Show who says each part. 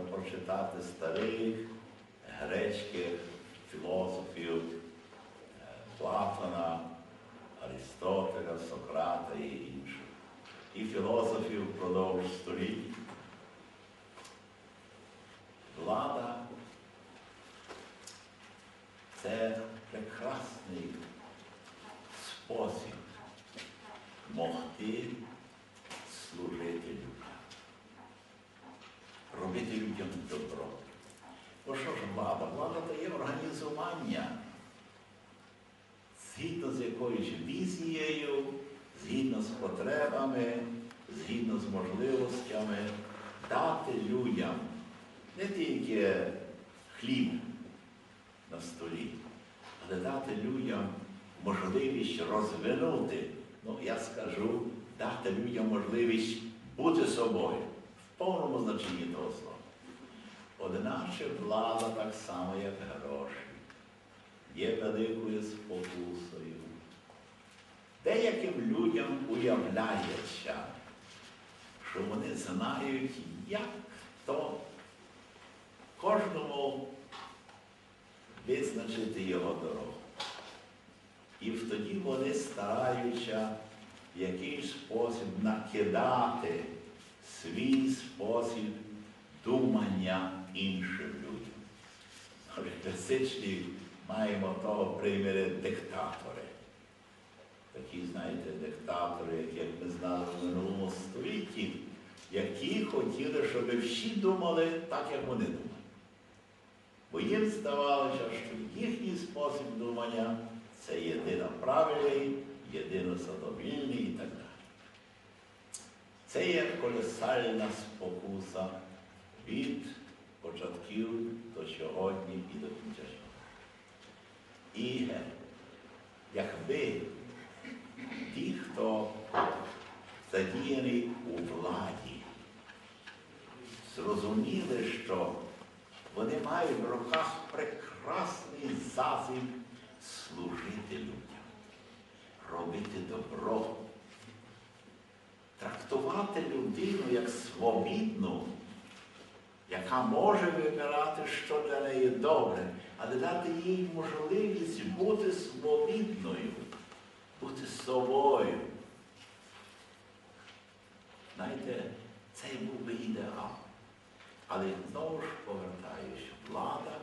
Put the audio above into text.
Speaker 1: прочитати старих грецьких філософів е, Платона, Аристотеля, Сократа і інших. І філософів впродовж століть. Влада це прекрасний спосіб могти служити людям, робити людям добро. Бо що ж влада? Влада то є організування, згідно з якоюсь візією, згідно з потребами, згідно з можливостями, дати людям не тільки хліб на столі, але дати людям можливість розвинути, ну я скажу, дати людям можливість бути собою повному значенні того слова. Одначе влада так само, як гроші, є великою спокусою. Деяким людям уявляється, що вони знають, як то кожному визначити його дорогу. І тоді вони стараються в якийсь спосіб накидати свій спосіб думання іншим людям. В класичні маємо того приміри диктатори. Такі, знаєте, диктатори, як ми знали в минулому столітті, які хотіли, щоб всі думали так, як вони думали. Бо їм здавалося, що їхній спосіб думання це єдино правильний, єдино задовільний і так далі. Це є колосальна спокуса від початків до сьогодні і до кінця. І якби ті, хто задіяний у владі, зрозуміли, що вони мають в руках прекрасний засіб служити людям, робити добро, трактувати людину як свобідну, яка може вибирати, що для неї добре, але дати їй можливість бути свобідною, бути собою. Знаєте, це був би ідеал. Але знову ж повертаюся, влада